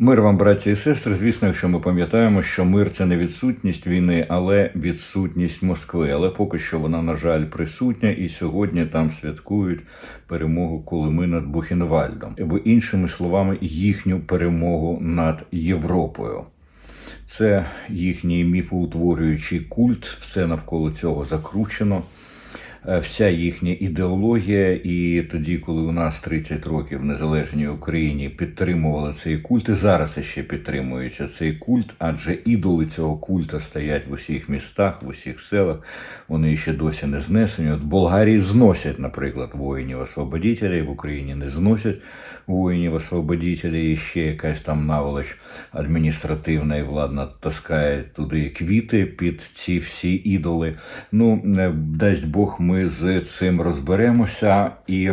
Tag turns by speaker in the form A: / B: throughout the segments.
A: Мир вам, браті і сестри. Звісно, якщо ми пам'ятаємо, що мир це не відсутність війни, але відсутність Москви. Але поки що вона, на жаль, присутня, і сьогодні там святкують перемогу Колими над Бухенвальдом, або іншими словами, їхню перемогу над Європою. Це їхній міфоутворюючий культ, все навколо цього закручено. Е, Вся їхня ідеологія, і тоді, коли у нас 30 років в незалежній Україні підтримували цей культ, і зараз ще підтримується цей культ, адже ідоли цього культа стоять в усіх містах, в усіх селах. Вони ще досі не знесені. От Болгарії зносять, наприклад, воїнів-освободітелів, в Україні не зносять воїнів-освободітелів, і ще якась там наволоч адміністративна і владна таскає туди квіти під ці всі ідоли. Ну, е, дасть Бог, ми з цим розберемося. І,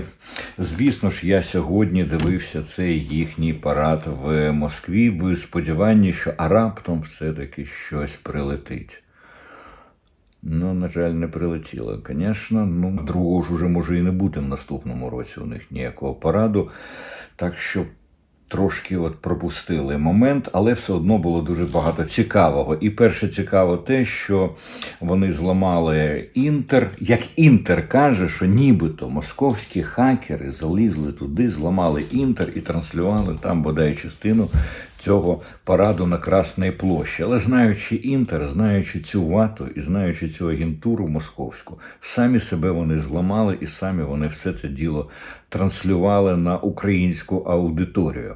A: звісно ж, я сьогодні дивився цей їхній парад в Москві в сподіванні, що а раптом все-таки щось прилетить. Ну, на жаль, не прилетіло, звісно. Ну, другого ж уже може і не бути в наступному році у них ніякого параду. Так що трошки от пропустили момент, але все одно було дуже багато цікавого. І перше цікаво те, що вони зламали інтер. Як інтер каже, що нібито московські хакери залізли туди, зламали інтер і транслювали там бодай частину цього параду на Красній площі. Але знаючи інтер, знаючи цю вату і знаючи цю агентуру московську, самі себе вони зламали і самі вони все це діло транслювали на українську аудиторію.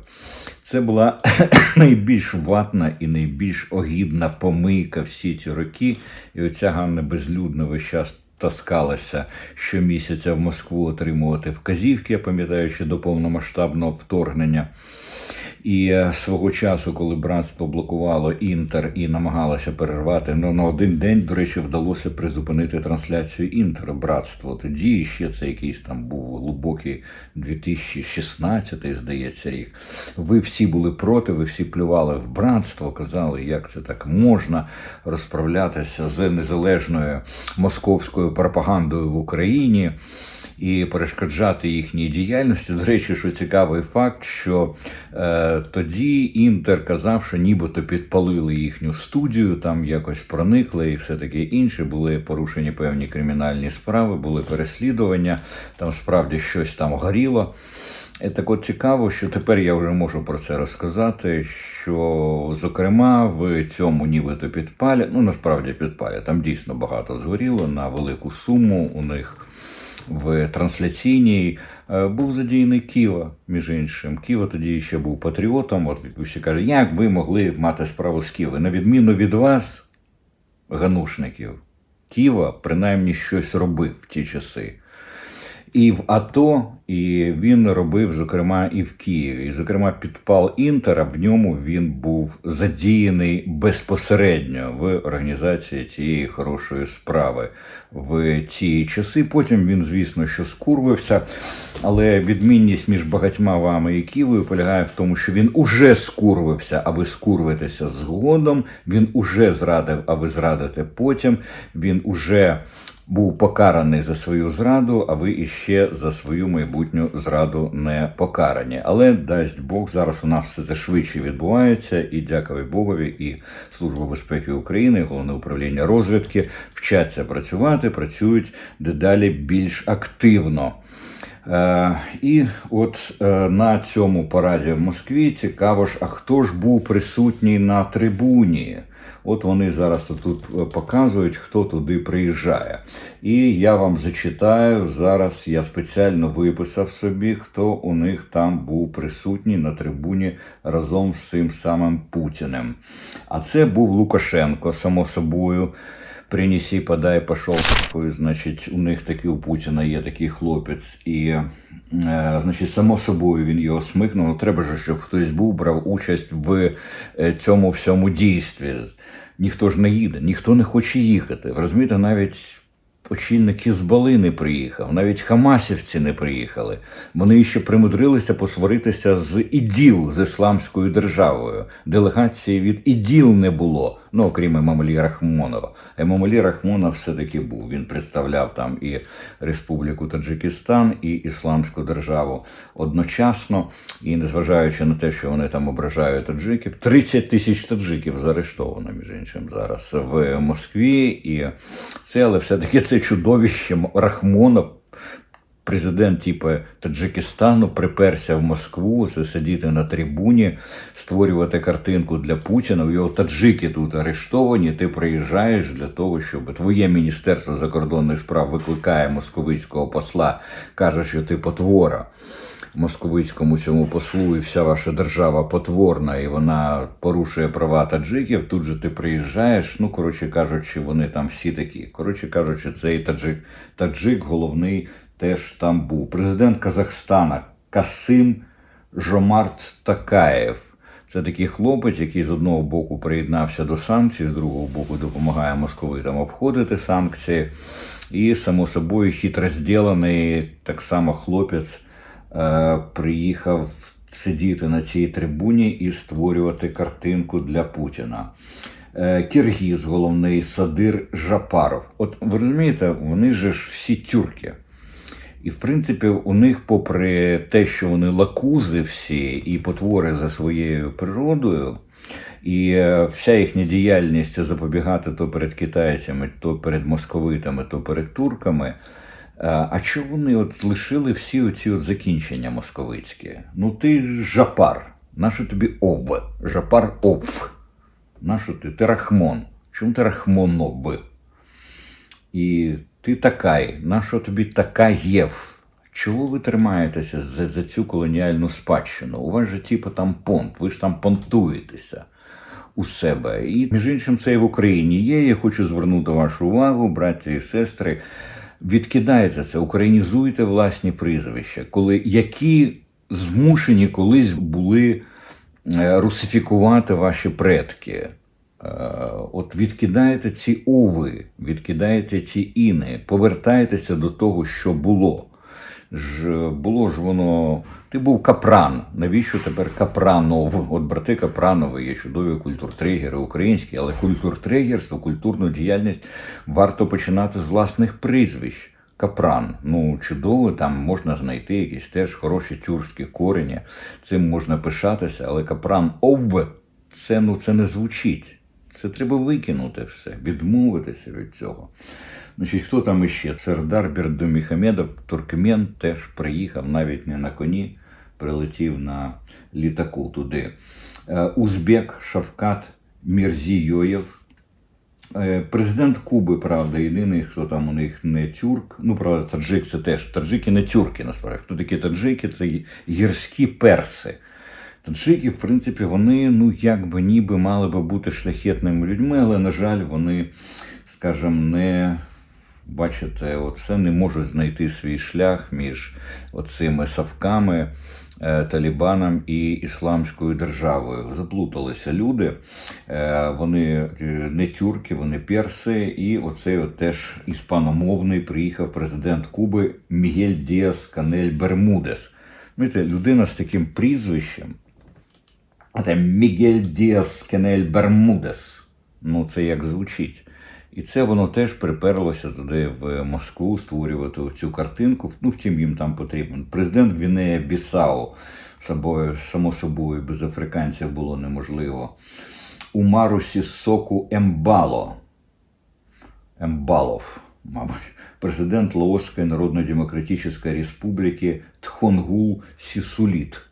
A: Це була найбільш ватна і найбільш огідна помийка всі ці роки. І оця Ганна Безлюдна весь час таскалася щомісяця в Москву отримувати вказівки, я пам'ятаю, ще до повномасштабного вторгнення. І е, свого часу, коли братство блокувало інтер і намагалося перервати, ну на один день, до речі, вдалося призупинити трансляцію інтер братство. Тоді ще це якийсь там був глибокий 2016, здається, рік. Ви всі були проти, ви всі плювали в братство, казали, як це так можна розправлятися з незалежною московською пропагандою в Україні і перешкоджати їхній діяльності. До речі, що цікавий факт, що е, тоді Інтер казав, що нібито підпалили їхню студію, там якось проникли і все таке інше. Були порушені певні кримінальні справи, були переслідування, там справді щось там горіло. І так от цікаво, що тепер я вже можу про це розказати. Що, зокрема, в цьому нібито підпалі, ну насправді підпалі, там дійсно багато згоріло на велику суму у них в трансляційній е, був задіяний Ківа, між іншим. Ківа тоді ще був патріотом. От всі кажуть, як ви могли мати справу з Ківи? На відміну від вас, ганушників, Ківа принаймні щось робив в ті часи. І в АТО, і він робив, зокрема, і в Києві. І, зокрема, підпал Інтера, в ньому він був задіяний безпосередньо в організації цієї хорошої справи в ці часи. Потім він, звісно, що скурвився. Але відмінність між багатьма вами і Києвою полягає в тому, що він уже скурвився, аби скурвитися згодом. Він уже зрадив, аби зрадити потім. Він уже був покараний за свою зраду, а ви іще за свою майбутню зраду не покарані. Але дасть Бог, зараз у нас все це швидше відбувається, і дякую Богові, і Служба безпеки України, і головне управління розвідки вчаться працювати, працюють дедалі більш активно. Е, і от е, на цьому параді в Москві цікаво ж, а хто ж був присутній на трибуні? От вони зараз тут е, показують, хто туди приїжджає. І я вам зачитаю зараз. Я спеціально виписав собі, хто у них там був присутній на трибуні разом з цим самим Путіним. А це був Лукашенко, само собою. Принеси, подай, пішов. Значить, у них таки у Путіна є такий хлопець, і е, значить, само собою він його смикнув. Ну, треба ж, щоб хтось був, брав участь в е, цьому всьому дійстві. Ніхто ж не їде, ніхто не хоче їхати. Розумієте, навіть очільник Хізбали не приїхав, навіть Хамасівці не приїхали. Вони ще примудрилися посваритися з іділ з ісламською державою. Делегації від іділ не було. Ну, окрім Емамалі Рахмонова. Емамалі Рахмонов все-таки був. Він представляв там і Республіку Таджикистан, і Ісламську державу одночасно. І незважаючи на те, що вони там ображають таджиків, 30 тисяч таджиків заарештовано, між іншим, зараз в Москві. І це, але все-таки це чудовище Рахмонов. Президент, типу, Таджикистану приперся в Москву, сидіти на трибуні, створювати картинку для Путіна. Його таджики тут арештовані. Ти приїжджаєш для того, щоб твоє міністерство закордонних справ викликає московицького посла, каже, що ти потвора московицькому цьому послу, і вся ваша держава потворна, і вона порушує права таджиків. Тут же ти приїжджаєш. Ну, коротше кажучи, вони там всі такі. Коротше кажучи, цей таджик, таджик головний теж там був. Президент Казахстана Касим Жомарт Такаєв. Це такий хлопець, який з одного боку приєднався до санкцій, з другого боку допомагає московитам обходити санкції. І, само собою, хитро зділений так само хлопець приїхав сидіти на цій трибуні і створювати картинку для Путіна. Е, Киргіз, головний Садир Жапаров. От ви розумієте, вони же ж всі тюрки. І, в принципі, у них, попри те, що вони лакузи всі і потвори за своєю природою, і е, вся їхня діяльність запобігати то перед китайцями, то перед московитами, то перед турками. Е, А чого вони от лишили всі оці от закінчення московицькі? Ну ти жапар, нащо тобі об? Жапар обф. Нащо ти? Ти рахмон. Чому ти рахмоноб? І ти такай, нащо тобі такаєв? Чого ви тримаєтеся за, за цю колоніальну спадщину? У вас же типу там понт, ви ж там понтуєтеся у себе. І між іншим, це і в Україні є. Я хочу звернути вашу увагу, браття і сестри. Відкидайте це, українізуйте власні прізвища, коли які змушені колись були е, русифікувати ваші предки. Е, От відкидаєте ці ови, відкидаєте ці іни, повертайтеся до того, що було. Ж було ж воно. Ти був капран. Навіщо тепер капранов? От брати Капранови є чудові культуртригери українські, але культуртригерство, культурну діяльність варто починати з власних прізвищ. Капран, ну чудово, там можна знайти якісь теж хороші тюркські корені, цим можна пишатися, але капран ов це ну це не звучить. Це треба викинути все, відмовитися від цього. Значить, хто там іще? Сердар Бердоміхамедов, туркмен, теж приїхав навіть не на коні, прилетів на літаку туди. Е, Узбек Шавкат Мірзійоєв. Е, Президент Куби, правда, єдиний, хто там у них не тюрк. Ну, правда, таджик це теж. Таджики не тюрки, насправді. Хто такі таджики? Це гірські перси. Таджики, в принципі, вони, ну, якби ніби мали би бути шляхетними людьми, але, на жаль, вони, скажімо, не. Бачите, оце не можуть знайти свій шлях між оцими савками, е, Талібаном і Ісламською державою. Заплуталися люди. Е, Вони е, не тюрки, вони перси. І оцей от теж іспаномовний приїхав президент Куби Мігель Діас Канель Бермудес. Знаєте, людина з таким прізвищем. А там Мігель Діас Канель Бермудес. Ну, це як звучить. І це воно теж приперлося туди в Москву створювати цю картинку. Ну, втім, їм там потрібен. Президент Гвінея Бісау, собою, само собою, без африканців було неможливо. Умару Сісоку Ембало. Ембалов, мабуть, президент Лаосської Народно-Демократичної Республіки Тхонгул Сісуліт.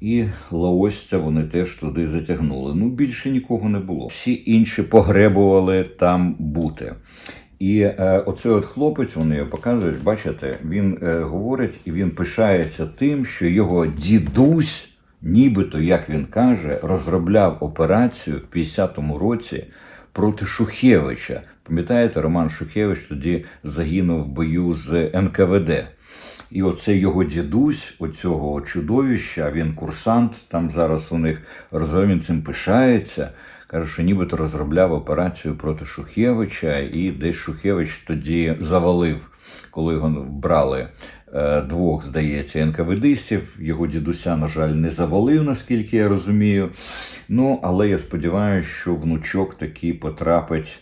A: І лаосця вони теж туди затягнули. Ну, більше нікого не було. Всі інші погребували там бути. І е, оцей от хлопець, вони його показують, бачите, він е, говорить і він пишається тим, що його дідусь, нібито, як він каже, розробляв операцію в 50-му році проти Шухевича. Пам'ятаєте, Роман Шухевич тоді загинув в бою з НКВД. І оце його дідусь, оцього чудовища, він курсант, там зараз у них він цим пишається. Каже, що нібито розробляв операцію проти Шухевича, і десь Шухевич тоді завалив, коли його брали е, двох, здається, НКВДистів. Його дідуся, на жаль, не завалив, наскільки я розумію. Ну, але я сподіваюся, що внучок таки потрапить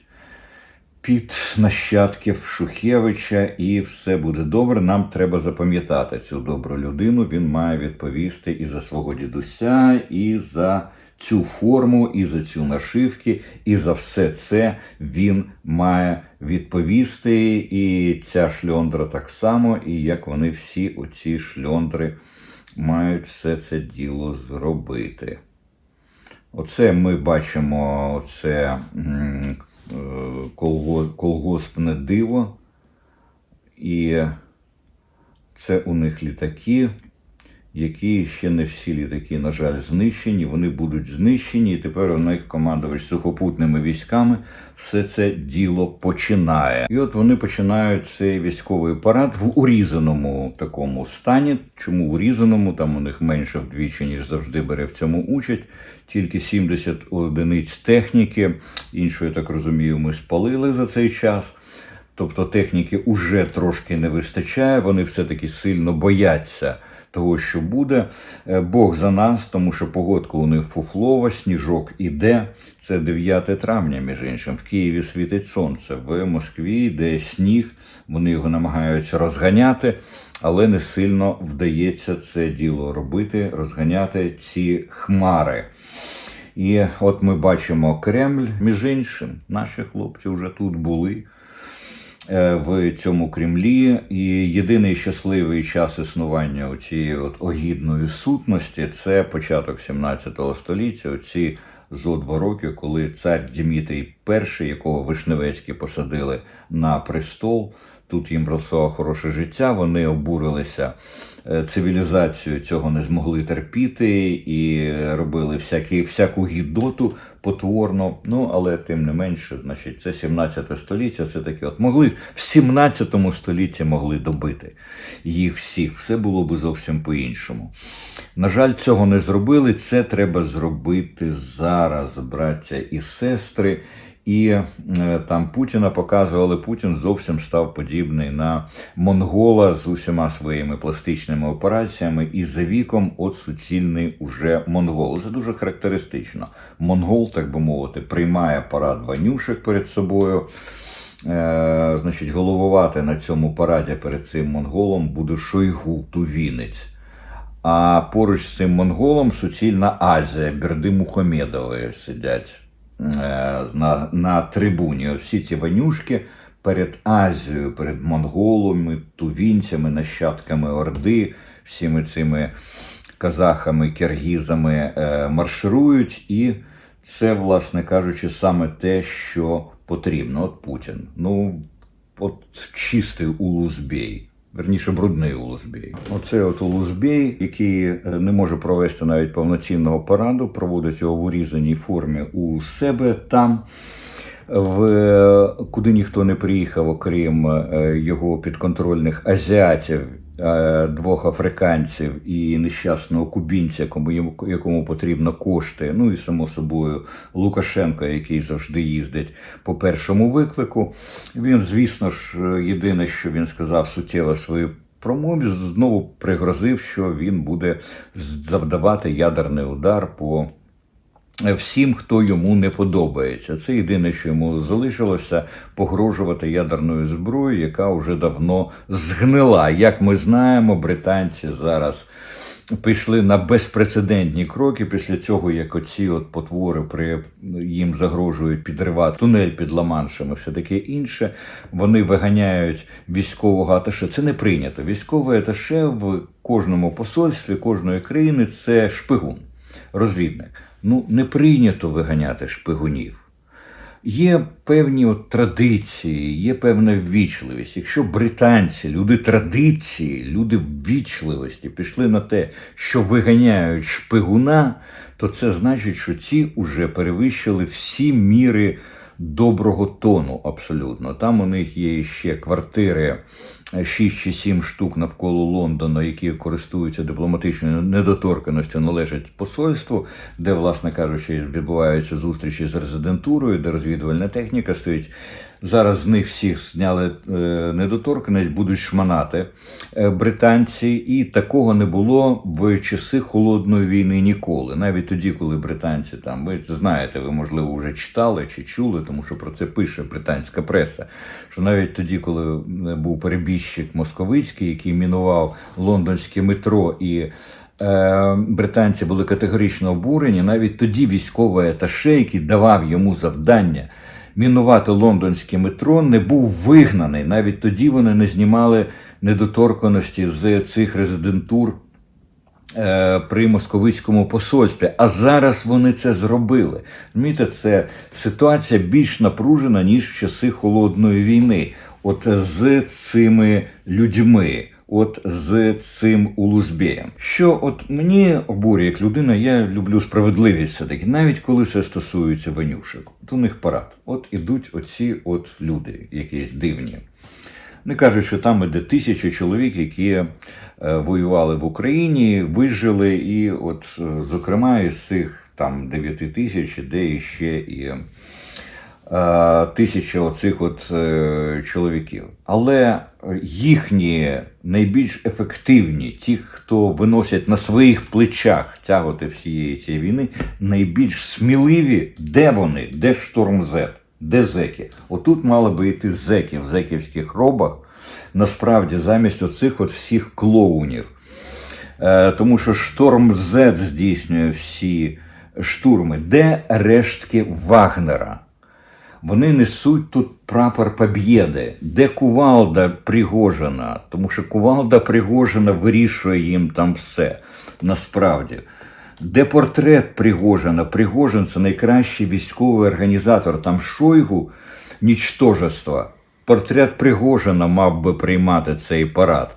A: під нащадків Шухевича, і все буде добре. Нам треба запам'ятати цю добру людину. Він має відповісти і за свого дідуся, і за цю форму, і за цю нашивки, і за все це він має відповісти. І ця шльондра так само, і як вони всі оці шльондри мають все це діло зробити. Оце ми бачимо е, колго- колгоспне диво. І це у них літаки, які ще не всі літаки, на жаль, знищені. Вони будуть знищені, і тепер у них командувач сухопутними військами все це діло починає. І от вони починають цей військовий парад в урізаному такому стані. Чому урізаному? Там у них менше вдвічі, ніж завжди бере в цьому участь. Тільки 70 одиниць техніки. Іншої, так розумію, ми спалили за цей час. Тобто техніки уже трошки не вистачає, вони все-таки сильно бояться того, що буде. Е, Бог за нас, тому що погодка у них фуфлова, сніжок іде. Це 9 травня, між іншим. В Києві світить сонце. В Москві йде сніг. Вони його намагаються розганяти, але не сильно вдається це діло робити, розганяти ці хмари. І от ми бачимо Кремль, між іншим, наші хлопці вже тут були в цьому Кремлі. І єдиний щасливий час існування цієї от огідної сутності це початок 17 століття. Оці зо два роки, коли цар Дмитрій І, якого Вишневецькі посадили на престол. Тут їм росло хороше життя, вони обурилися е, цивілізацію, цього не змогли терпіти і робили всякі, всяку гідоту потворно. Ну, але тим не менше, значить, це 17 століття, це таке от могли в 17 столітті могли добити їх всіх. Все було би зовсім по-іншому. На жаль, цього не зробили. Це треба зробити зараз, браття і сестри. І е, там Путіна показували, Путін зовсім став подібний на монгола з усіма своїми пластичними операціями, і за віком от суцільний уже монгол. Це дуже характеристично. Монгол, так би мовити, приймає парад ванюшек перед собою. Е, значить, головувати на цьому параді перед цим монголом буде Шойгу Тувінець. А поруч з цим монголом суцільна Азія, Берди Мухамедови сидять на, на трибуні. Всі ці ванюшки перед Азією, перед монголами, тувінцями, нащадками Орди, всіми цими казахами, киргізами е, марширують. І це, власне кажучи, саме те, що потрібно. От Путін. Ну, от чистий улузбій. Верніше, брудний улузбій. Оце от улузбій, який е, не може провести навіть повноцінного параду, проводить його в урізаній формі у себе там, в, куди ніхто не приїхав, окрім е, його підконтрольних азіатів, е, двох африканців і нещасного кубінця, якому, якому потрібно кошти. Ну і само собою Лукашенко, який завжди їздить по першому виклику. Він, звісно ж, єдине, що він сказав суттєво в своїй промові, знову пригрозив, що він буде завдавати ядерний удар по всім, хто йому не подобається. Це єдине, що йому залишилося погрожувати ядерною зброєю, яка вже давно згнила. Як ми знаємо, британці зараз. Пішли на безпрецедентні кроки після цього, як оці от потвори при їм загрожують підривати тунель під Ла-Маншем і все таке інше. Вони виганяють військового аташе. Це не прийнято. Військовий аташе в кожному посольстві кожної країни це шпигун, розвідник. Ну не прийнято виганяти шпигунів. Є певні от традиції, є певна ввічливість. Якщо британці, люди традиції, люди ввічливості пішли на те, що виганяють шпигуна, то це значить, що ці вже перевищили всі міри доброго тону абсолютно. Там у них є ще квартири 6 чи 7 штук навколо Лондона, які користуються дипломатичною недоторканістю, належать посольству, де, власне кажучи, відбуваються зустрічі з резидентурою, де розвідувальна техніка стоїть. Зараз з них всіх зняли е, недоторканність, будуть шманати е, британці, і такого не було в часи холодної війни ніколи. Навіть тоді, коли британці там, ви знаєте, ви можливо вже читали чи чули, тому що про це пише британська преса. Що навіть тоді, коли е, був перебіжчик московицький, який мінував лондонське метро і. Британці були категорично обурені. Навіть тоді військовий аташе, який давав йому завдання мінувати лондонське метро, не був вигнаний. Навіть тоді вони не знімали недоторканості з цих резидентур е, при московицькому посольстві. А зараз вони це зробили. Розумієте, це ситуація більш напружена, ніж в часи холодної війни. От з цими людьми. От з цим Улузбєєм. Що от мені обурює як людина, я люблю справедливість все-таки, навіть коли це стосується ванюшек. От у них парад. От ідуть оці от люди, якісь дивні. Не кажуть, що там іде тисячі чоловік, які е, воювали в Україні, вижили, і от, е, зокрема, із цих там 9 тисяч, де іще і е, тисяча оцих от е, чоловіків. Але їхні найбільш ефективні, ті, хто виносять на своїх плечах тяготи всієї цієї війни, найбільш сміливі, де вони? Де шторм Зет? Де зеки? Отут мали би йти зеки в зеківських робах, насправді замість оцих от всіх клоунів. Е, тому що шторм Z здійснює всі штурми. Де рештки Вагнера? Вони несуть тут прапор Побєди, де кувалда Пригожина, тому що кувалда Пригожина вирішує їм там все насправді. Де портрет Пригожина? Пригожин це найкращий військовий організатор. Там Шойгу нічтожество. Портрет Пригожина мав би приймати цей парад.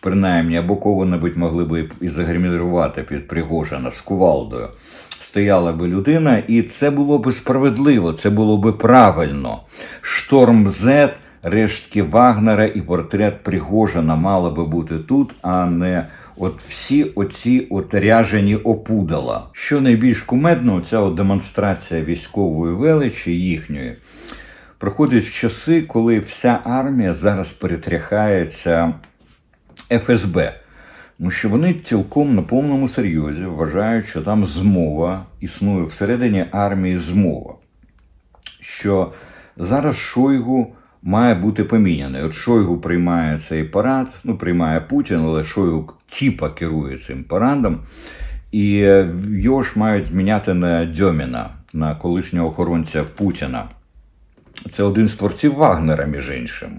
A: Принаймні, або кого-небудь могли б і загримірувати під Пригожина з кувалдою. Стояла би людина, і це було би справедливо, це було би правильно. Шторм Зет, рештки Вагнера і портрет Пригожина мали би бути тут, а не от всі оці от ряжені опудала. Що найбільш кумедно, ця от демонстрація військової величі їхньої проходить в часи, коли вся армія зараз перетряхається ФСБ. Тому що вони цілком на повному серйозі вважають, що там змова існує всередині армії змова. Що зараз Шойгу має бути поміняний. От Шойгу приймає цей парад, ну приймає Путін, але Шойгу тіпа керує цим парадом. І його ж мають міняти на Дьоміна, на колишнього охоронця Путіна. Це один з творців Вагнера, між іншим.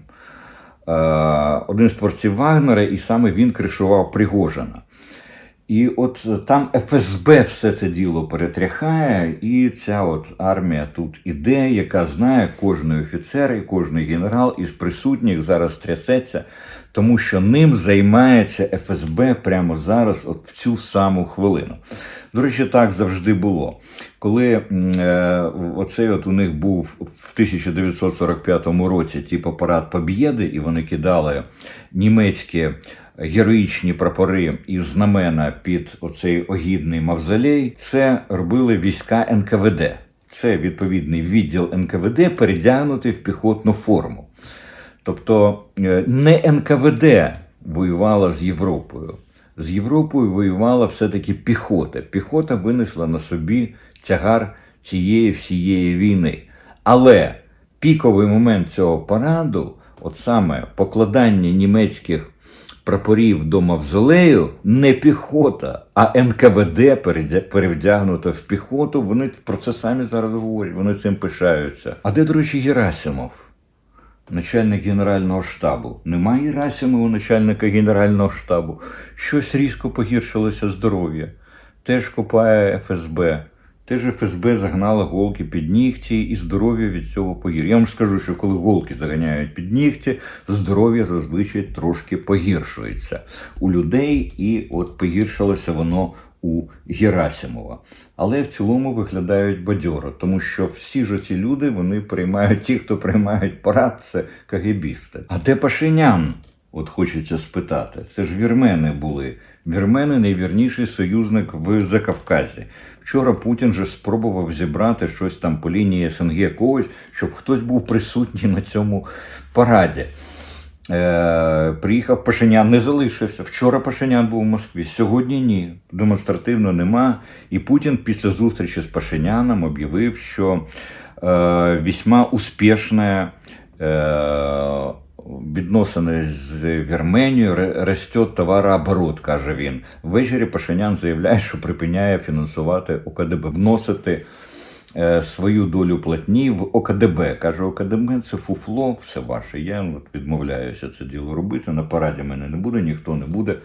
A: Е, один з творців Вагнера, і саме він кришував Пригожина. І от там ФСБ все це діло перетряхає, і ця от армія тут іде, яка знає кожний офіцер і кожний генерал із присутніх зараз трясеться, тому що ним займається ФСБ прямо зараз, от в цю саму хвилину. До речі, так завжди було. Коли е, оцей от у них був в 1945 році типу парад Побєди, і вони кидали німецькі героїчні прапори і знамена під оцей огідний мавзолей, це робили війська НКВД. Це відповідний відділ НКВД передягнутий в піхотну форму. Тобто е, не НКВД воювала з Європою. З Європою воювала все-таки піхота. Піхота винесла на собі тягар цієї всієї війни. Але піковий момент цього параду, от саме покладання німецьких прапорів до мавзолею, не піхота, а НКВД перевдягнута в піхоту. Вони про це самі зараз говорять, вони цим пишаються. А де, до речі, Герасимов? Начальник Генерального штабу. Немає Герасимова, начальника Генерального штабу. Щось різко погіршилося здоров'я. Теж копає ФСБ. Теж ФСБ загнала голки під нігті, і здоров'я від цього погіршує. Я вам скажу, що коли голки заганяють під нігті, здоров'я зазвичай трошки погіршується у людей, і от погіршилося воно у Герасимова. Але в цілому виглядають бадьоро, тому що всі ж ці люди вони приймають ті, хто приймають парад, це кагебісти. А де Пашинян? От хочеться спитати. Це ж вірмени були. Вірмени найвірніший союзник в Закавказі. Вчора Путін же спробував зібрати щось там по лінії СНГ когось, щоб хтось був присутній на цьому параді. Е, приїхав Пашинян, не залишився. Вчора Пашинян був в Москві, сьогодні ні. Демонстративно нема. І Путін після зустрічі з Пашиняном об'явив, що е, весьма успішне е, відносини з Вірменією росте товарооборот, каже він. Ввечері Пашинян заявляє, що припиняє фінансувати ОКДБ, вносити е, свою долю платні в ОКДБ. Каже, ОКДБ це фуфло, все ваше. Я от відмовляюся це діло робити. На параді мене не буде, ніхто не буде.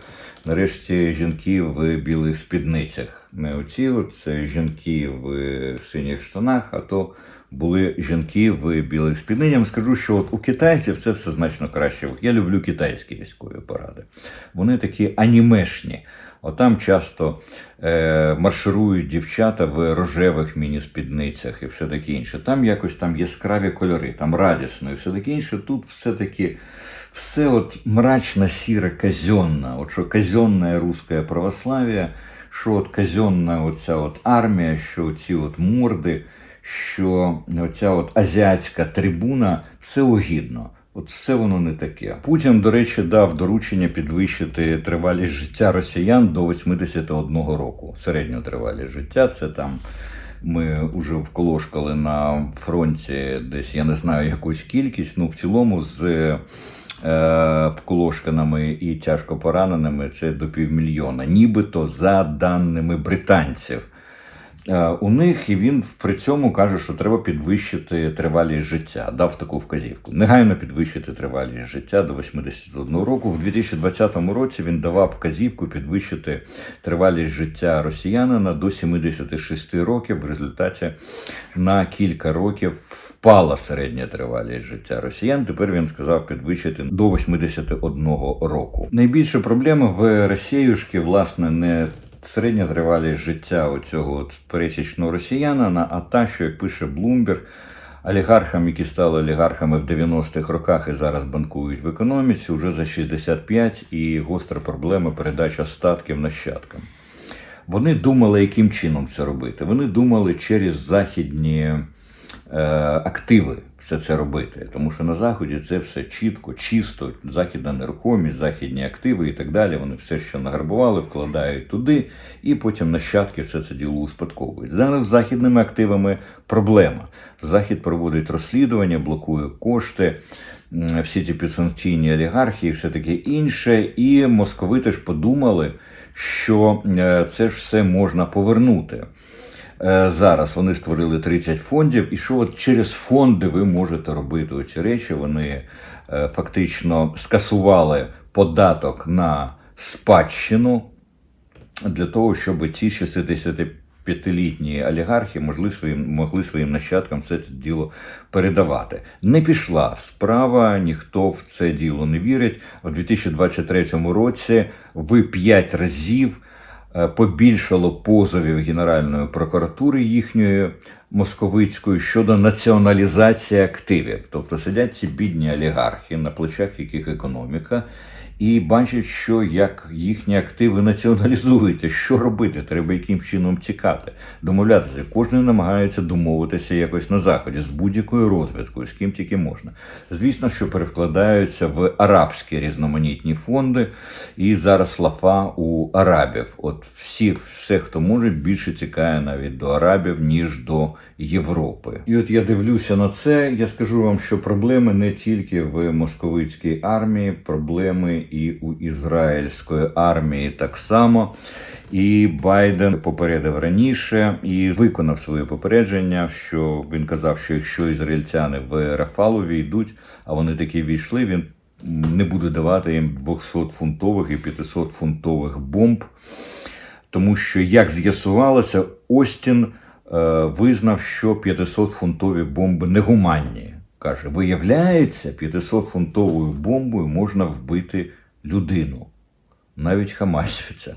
A: Нарешті жінки в білих спідницях. Не оці, от, це жінки в синіх штанах, а то були жінки в білих спідницях. Скажу, що от у китайців це все значно краще. Я люблю китайські військові паради. Вони такі анімешні. Отам часто е, марширують дівчата в рожевих міні-спідницях і все таке інше. Там якось там яскраві кольори, там радісно і все таке інше. Тут все-таки все от мрачно, сіре, казенне. От що казенне русське православ'я, що от казенна оця от армія, що ці от морди, що оця от азіатська трибуна, все огідно. От все воно не таке. Путін, до речі, дав доручення підвищити тривалість життя росіян до 81 року. Середню тривалість життя це там. Ми вже вколошкали на фронті десь, я не знаю, якусь кількість. Ну, в цілому, з е, вколошканими і тяжко пораненими це до півмільйона. Нібито за даними британців. Е, У них і він при цьому каже, що треба підвищити тривалість життя. Дав таку вказівку. Негайно підвищити тривалість життя до 81 року. В 2020 році він давав вказівку підвищити тривалість життя росіянина до 76 років. В результаті на кілька років впала середня тривалість життя росіян. Тепер він сказав підвищити до 81 року. Найбільша проблема в Росіюшки, власне, не середня тривалість життя оцього от пересічного росіянина, а та, що як пише Блумберг, олігархам, які стали олігархами в 90-х роках і зараз банкують в економіці, вже за 65 і гостра проблема передача статків нащадкам. Вони думали, яким чином це робити. Вони думали через західні активи все це робити. Тому що на Заході це все чітко, чисто, західна нерухомість, західні активи і так далі. Вони все, що награбували, вкладають туди, і потім нащадки все це діло успадковують. Зараз з західними активами проблема. Захід проводить розслідування, блокує кошти. Всі ці підсанкційні олігархії, все таке інше. І московити ж подумали, що е, це ж все можна повернути. Е, Зараз вони створили 30 фондів, і що от через фонди ви можете робити оці речі. Вони е, фактично скасували податок на спадщину для того, щоб ці 65-літні олігархи могли своїм, могли своїм нащадкам це діло передавати. Не пішла справа, ніхто в це діло не вірить. У 2023 році в 5 разів побільшало позовів Генеральної прокуратури їхньої московицької щодо націоналізації активів. Тобто сидять ці бідні олігархи, на плечах яких економіка, і бачать, що як їхні активи націоналізуються, що робити, треба яким чином тікати, домовлятися. Кожен намагається домовитися якось на заході з будь-якою розвідкою, з ким тільки можна. Звісно, що перекладаються в арабські різноманітні фонди, і зараз лафа у арабів. От всі, все, хто може, більше тікає навіть до арабів, ніж до Європи. І от я дивлюся на це. Я скажу вам, що проблеми не тільки в московицькій армії, проблеми і у ізраїльської армії так само. І Байден попередив раніше і виконав своє попередження, що він казав, що якщо ізраїльтяни в Рафалу війдуть, а вони такі війшли, він не буде давати їм 200-фунтових і 500-фунтових бомб. Тому що, як з'ясувалося, Остін визнав, що 500-фунтові бомби негуманні. Каже, виявляється, 500-фунтовою бомбою можна вбити людину, навіть хамасівця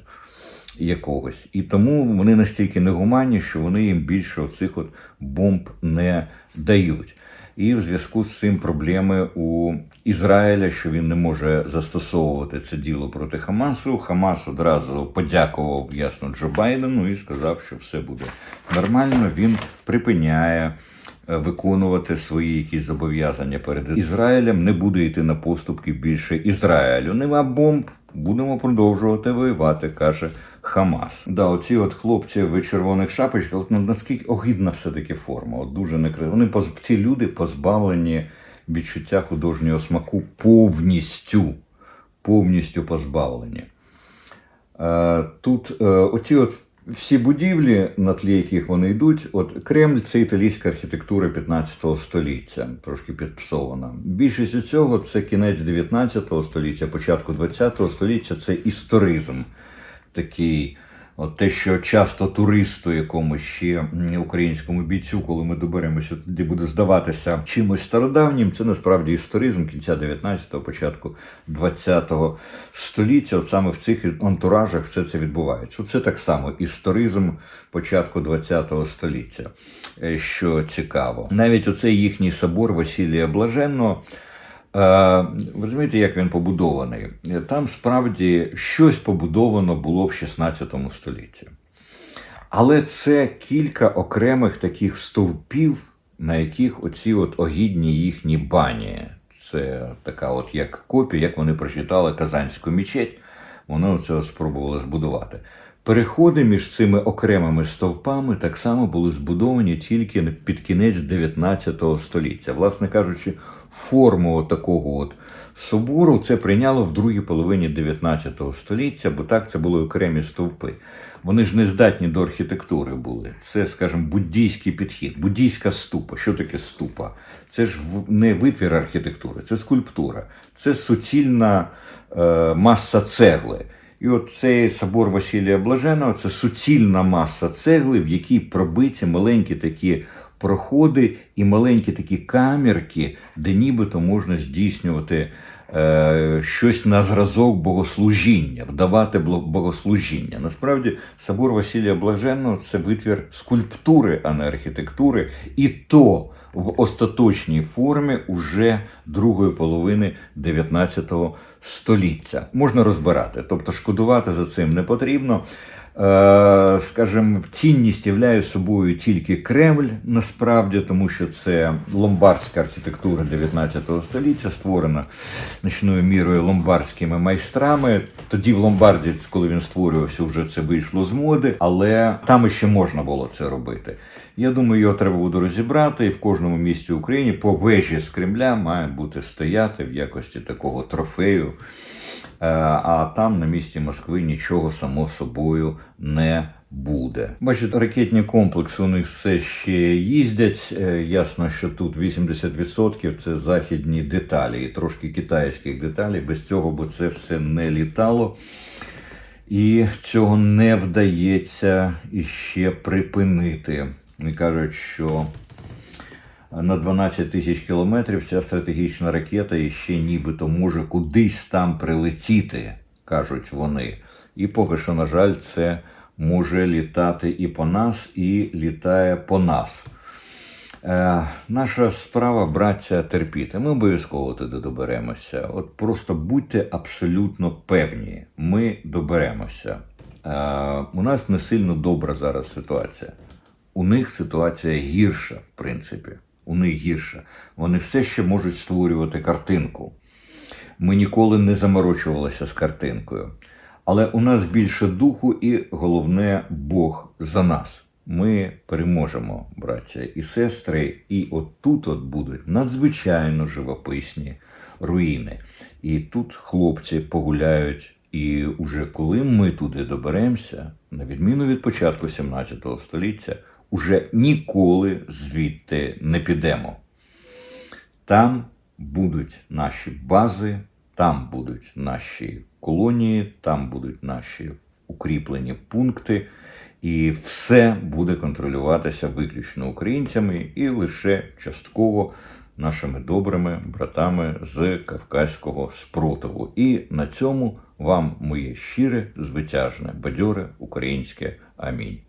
A: якогось. І тому вони настільки негуманні, що вони їм більше оцих от бомб не дають. І в зв'язку з цим проблеми у Ізраїля, що він не може застосовувати це діло проти Хамасу. Хамас одразу подякував ясно Джо Байдену і сказав, що все буде нормально. Він припиняє е, виконувати свої якісь зобов'язання перед Ізраїлем, не буде йти на поступки більше Ізраїлю. Нема бомб, будемо продовжувати воювати, каже Хамас. Да, оці от хлопці в червоних шапочках, от наскільки огидна все-таки форма. От дуже некрасиво. Вони поз... ці люди позбавлені відчуття художнього смаку повністю. Повністю позбавлені. Е, Тут е, оці от всі будівлі, на тлі яких вони йдуть, от Кремль це італійська архітектура 15 століття, трошки підпсована. Більшість із цього це кінець 19 століття, початку 20 століття це історизм. Такий, от те, що часто туристу, якомусь ще українському бійцю, коли ми доберемося, тоді буде здаватися чимось стародавнім. Це насправді історизм кінця 19-го, початку 20-го століття. От саме в цих антуражах все це відбувається. Це так само історизм початку 20-го століття, е, що цікаво. Навіть оцей їхній собор Василія Блаженного. Е, Ви розумієте, як він побудований? Там справді щось побудовано було в 16 столітті. Але це кілька окремих таких стовпів, на яких оці от огідні їхні бані. Це така, от як копія, як вони прочитали Казанську мечеть, вони це спробували збудувати. Переходи між цими окремими стовпами так само були збудовані тільки під кінець 19 століття. Власне кажучи, форму такого от собору це прийняло в другій половині 19 століття, бо так це були окремі стовпи. Вони ж не здатні до архітектури були. Це, скажімо, буддійський підхід, буддійська ступа. Що таке ступа? Це ж не витвір архітектури, це скульптура, це суцільна е, маса цегли. І от цей собор Василія Блаженого це суцільна маса цегли, в якій пробиті маленькі такі проходи і маленькі такі камірки, де нібито можна здійснювати щось на зразок богослужіння, вдавати богослужіння. Насправді, собор Василія Блаженного це витвір скульптури, а не архітектури, і то в остаточній формі уже другої половини 19 століття. Можна розбирати, тобто шкодувати за цим не потрібно. Е, Скажімо, цінність являє собою тільки Кремль, насправді, тому що це ломбардська архітектура 19 століття, створена значною мірою ломбардськими майстрами. Тоді в Ломбарді, коли він створювався, вже це вийшло з моди, але там іще можна було це робити. Я думаю, його треба буде розібрати, і в кожному місті України по вежі з Кремля має бути стояти в якості такого трофею. Е, а там на місці Москви нічого само собою не буде. Бачите, ракетні комплекси у них все ще їздять. Е, Ясно, що тут 80% це західні деталі і трошки китайських деталей. Без цього б це все не літало. І цього не вдається іще припинити. Вони кажуть, що на 12 тисяч кілометрів ця стратегічна ракета іще нібито може кудись там прилетіти, кажуть вони. І поки що, на жаль, це може літати і по нас, і літає по нас. Е, наша справа, браття, терпіти. Ми обов'язково туди доберемося. От просто будьте абсолютно певні, ми доберемося. Е, у нас не сильно добра зараз ситуація. У них ситуація гірша, в принципі. У них гірша. Вони все ще можуть створювати картинку. Ми ніколи не заморочувалися з картинкою. Але у нас більше духу, і головне Бог за нас. Ми переможемо, браття і сестри, і от тут от будуть надзвичайно живописні руїни. І тут хлопці погуляють. І уже коли ми туди доберемося, на відміну від початку 17 століття, уже ніколи звідти не підемо. Там будуть наші бази, там будуть наші колонії, там будуть наші укріплені пункти, і все буде контролюватися виключно українцями і лише частково нашими добрими братами з Кавказького спротиву. І на цьому вам моє щире, звитяжне, бадьоре українське амінь.